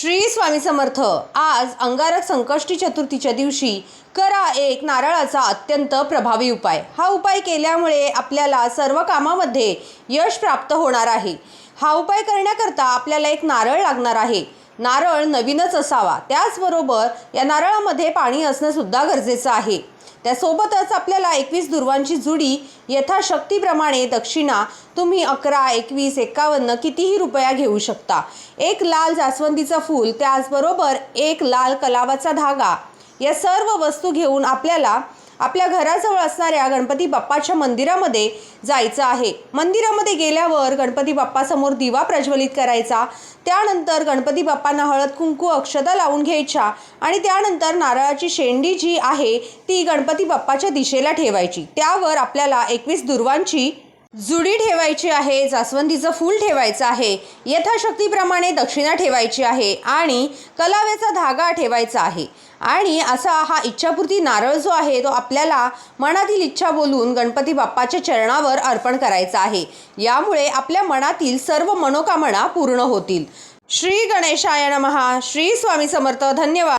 श्री स्वामी समर्थ आज अंगारक संकष्टी चतुर्थीच्या दिवशी करा एक नारळाचा अत्यंत प्रभावी उपाय. हा उपाय केल्यामुळे आपल्याला सर्व कामामध्ये यश प्राप्त होणार आहे. हा उपाय करण्याकरता आपल्याला एक नारळ लागणार आहे. नारळ नवीनच असावा. त्याचबरोबर या नारळामध्ये पाणी असणं सुद्धा गरजेचं आहे. त्यासोबतच आपल्याला एकवीस दुर्वांची जुडी यथाशक्तीप्रमाणे दक्षिणा तुम्ही अकरा एकवीस एकावन्न कितीही रुपया घेऊ शकता. एक लाल जास्वंदीचं फूल त्याचबरोबर एक लाल कलावाचा धागा. या सर्व वस्तू घेऊन आपल्याला आपल्या घराजवळ असणाऱ्या गणपती बाप्पाच्या मंदिरामध्ये जायचं आहे. मंदिरामध्ये गेल्यावर गणपती बाप्पासमोर दिवा प्रज्वलित करायचा. त्यानंतर गणपती बाप्पांना हळद कुंकू अक्षता लावून घ्यायच्या आणि त्यानंतर नारळाची शेंडी जी आहे ती गणपती बाप्पाच्या दिशेला ठेवायची. त्यावर आपल्याला एकवीस दुर्वांची जुडी ठेवायची आहे जास्वंदीचं फूल ठेवायचं आहे यथाशक्तीप्रमाणे दक्षिणा ठेवायची आहे आणि कलाव्याचा धागा ठेवायचा आहे. आणि असा हा इच्छापूर्ती नारळ जो आहे तो आपल्याला मनातील इच्छा बोलून गणपती बाप्पाच्या चरणावर अर्पण करायचा आहे. यामुळे आपल्या मनातील सर्व मनोकामना पूर्ण होतील. श्री गणेशाय नमहा श्री स्वामी समर्थ. धन्यवाद.